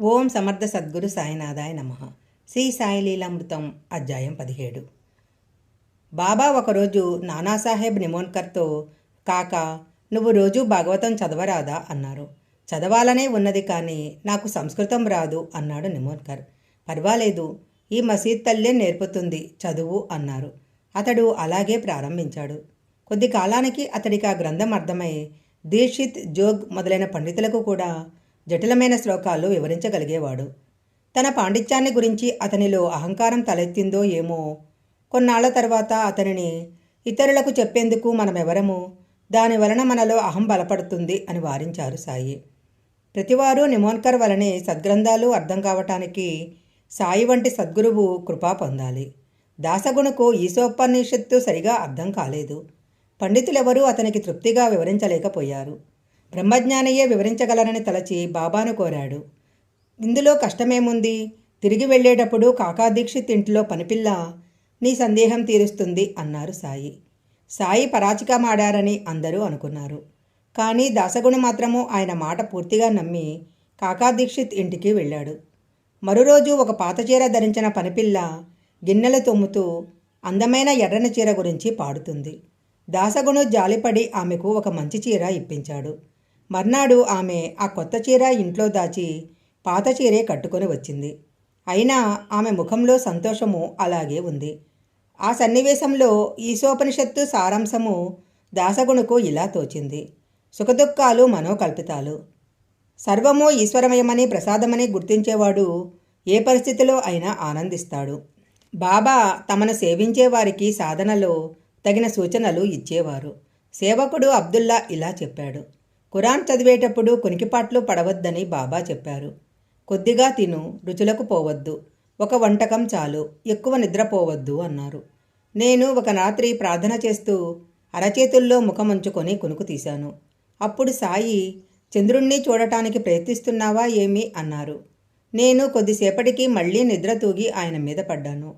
ఓం సమర్థ సద్గురు సాయినాథాయ నమ. శ్రీ సాయిలీలామృతం అధ్యాయం పదిహేడు. బాబా ఒకరోజు నానాసాహెబ్ నిమోన్కర్తో కాక నువ్వు రోజు భాగవతం చదవరాదా? అన్నారు. చదవాలనే ఉన్నది కానీ నాకు సంస్కృతం రాదు అన్నాడు నిమోన్కర్. పర్వాలేదు ఈ మసీద్ తల్లే నేర్పుతుంది చదువు అన్నారు. అతడు అలాగే ప్రారంభించాడు. కొద్ది కాలానికి అతడికి ఆ గ్రంథం అర్థమై దీక్షిత్ జోగ్ మొదలైన పండితులకు కూడా జటిలమైన శ్లోకాలు వివరించగలిగేవాడు. తన పాండిత్యాన్ని గురించి అతనిలో అహంకారం తలెత్తిందో ఏమో కొన్నాళ్ళ తర్వాత అతనిని ఇతరులకు చెప్పేందుకు మనమెవరము? దాని వలన మనలో అహం బలపడుతుంది అని వారించారు సాయి. ప్రతివారు నిమోన్కర్ వలనే సద్గ్రంథాలు అర్థం కావటానికి సాయి వంటి సద్గురువు కృపా పొందాలి. దాసగుణకు ఈశోపనిషత్తు సరిగా అర్థం కాలేదు. పండితులెవరూ అతనికి తృప్తిగా వివరించలేకపోయారు. బ్రహ్మజ్ఞానయ్యే వివరించగలరని తలచి బాబాను కోరాడు. ఇందులో కష్టమేముంది? తిరిగి వెళ్ళేటప్పుడు కాకా దీక్షిత్ ఇంట్లో పనిపిల్ల నీ సందేహం తీరుస్తుంది అన్నారు సాయి. సాయి పరాచికమాడారని అందరూ అనుకున్నారు. కానీ దాసగుణ మాత్రము ఆయన మాట పూర్తిగా నమ్మి కాకా దీక్షిత్ ఇంటికి వెళ్ళాడు. మరోరోజు ఒక పాత చీర ధరించిన పనిపిల్ల గిన్నెలు తొమ్ముతూ అందమైన ఎర్రని చీర గురించి పాడుతుంది. దాసగుణు జాలిపడి ఆమెకు ఒక మంచి చీర ఇప్పించాడు. మర్నాడు ఆమె ఆ కొత్త చీర ఇంట్లో దాచి పాత చీరే కట్టుకొని వచ్చింది. అయినా ఆమె ముఖంలో సంతోషము అలాగే ఉంది. ఆ సన్నివేశంలో ఈశోపనిషత్తు సారాంశము దాసగుణకు ఇలా తోచింది. సుఖదుఖాలు మనోకల్పితాలు. సర్వము ఈశ్వరమయమని ప్రసాదమని గుర్తించేవాడు ఏ పరిస్థితిలో అయినా ఆనందిస్తాడు. బాబా తమను సేవించే వారికి సాధనలో తగిన సూచనలు ఇచ్చేవారు. సేవకుడు అబ్దుల్లా ఇలా చెప్పాడు. ఖురాన్ చదివేటప్పుడు కొనికిపాట్లు పడవద్దని బాబా చెప్పారు. కొద్దిగా తిను రుచులకు పోవద్దు. ఒక వంటకం చాలు ఎక్కువ నిద్రపోవద్దు అన్నారు. నేను ఒక రాత్రి ప్రార్థన చేస్తూ అరచేతుల్లో ముఖముంచుకొని కొనుకు తీశాను. అప్పుడు సాయి చంద్రుణ్ణి చూడటానికి ప్రయత్నిస్తున్నావా ఏమి? అన్నారు. నేను కొద్దిసేపటికి మళ్ళీ నిద్ర తూగి ఆయన మీద పడ్డాను.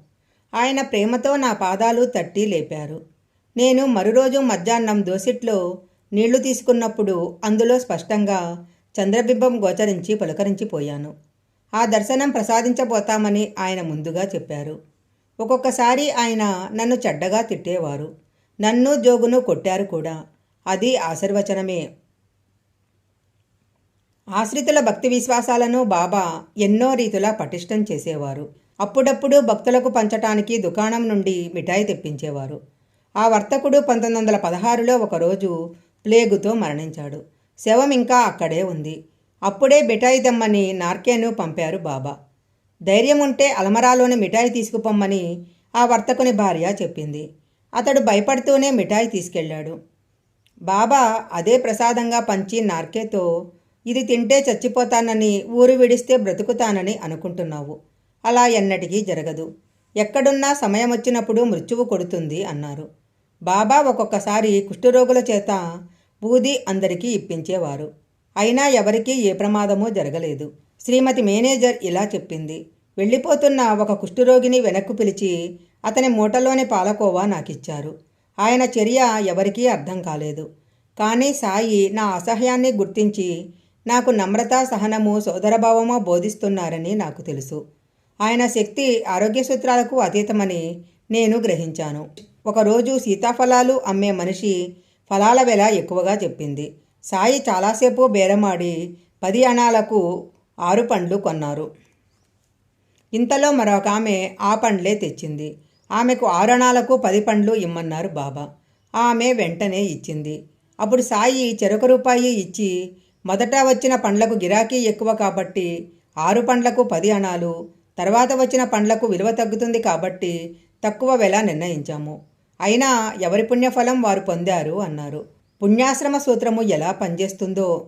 ఆయన ప్రేమతో నా పాదాలు తట్టి లేపారు. నేను మరురోజు మధ్యాహ్నం దోసిట్లో నీళ్ళు తీసుకున్నప్పుడు అందులో స్పష్టంగా చంద్రబింబం గోచరించి పులకరించిపోయాను. ఆ దర్శనం ప్రసాదించబోతామని ఆయన ముందుగా చెప్పారు. ఒక్కొక్కసారి ఆయన నన్ను చెడ్డగా తిట్టేవారు. నన్ను జోగును కొట్టారు కూడా. అది ఆశీర్వచనమే. ఆశ్రితుల భక్తి విశ్వాసాలను బాబా ఎన్నో రీతులా పటిష్టం చేసేవారు. అప్పుడప్పుడు భక్తులకు పంచటానికి దుకాణం నుండి మిఠాయి తెప్పించేవారు. ఆ వర్తకుడు పంతొమ్మిది వందల పదహారులో ఒకరోజు ప్లేగుతో మరణించాడు. శవం ఇంకా అక్కడే ఉంది. అప్పుడే మిఠాయి తెమ్మని నార్కేను పంపారు బాబా. ధైర్యం ఉంటే అలమరాలోని మిఠాయి తీసుకుపొమ్మని ఆ వర్తకుని భార్య చెప్పింది. అతడు భయపడుతూనే మిఠాయి తీసుకెళ్ళాడు. బాబా అదే ప్రసాదంగా పంచి నార్కేతో ఇది తింటే చచ్చిపోతానని ఊరు విడిస్తే బ్రతుకుతానని అనుకుంటున్నావు. అలా ఎన్నటికీ జరగదు. ఎక్కడున్నా సమయం వచ్చినప్పుడు మృత్యువు కొడుతుంది అన్నారు. బాబా ఒక్కొక్కసారి కుష్ఠరోగుల చేత బూది అందరికీ ఇప్పించేవారు. అయినా ఎవరికీ ఏ ప్రమాదమూ జరగలేదు. శ్రీమతి మేనేజర్ ఇలా చెప్పింది. వెళ్ళిపోతున్న ఒక కుష్ఠరోగిని వెనక్కు పిలిచి అతని మూటలోని పాలకోవా నాకిచ్చారు. ఆయన చర్య ఎవరికీ అర్థం కాలేదు. కానీ సాయి నా అసహ్యాన్ని గుర్తించి నాకు నమ్రత సహనము సోదరభావమో బోధిస్తున్నారని నాకు తెలుసు. ఆయన శక్తి ఆరోగ్య సూత్రాలకు అతీతమని నేను గ్రహించాను. ఒకరోజు సీతాఫలాలు అమ్మే మనిషి ఫలాల వెల ఎక్కువగా చెప్పింది. సాయి చాలాసేపు బేరమాడి పది అణాలకు ఆరు పండ్లు కొన్నారు. ఇంతలో మరొక ఆమె ఆ పండ్లే తెచ్చింది. ఆమెకు ఆరణాలకు పది పండ్లు ఇమ్మన్నారు బాబా. ఆమె వెంటనే ఇచ్చింది. అప్పుడు సాయి చెరొక రూపాయి ఇచ్చి మొదట వచ్చిన పండ్లకు గిరాకీ ఎక్కువ కాబట్టి ఆరు పండ్లకు పది అణాలు తర్వాత వచ్చిన పండ్లకు విలువ తగ్గుతుంది కాబట్టి తక్కువ వెల నిర్ణయించాము. అయినా ఎవరి పుణ్యఫలం వారు పొందారు అన్నారు. పుణ్యాశ్రమ సూత్రము ఎలా పనిచేస్తుందో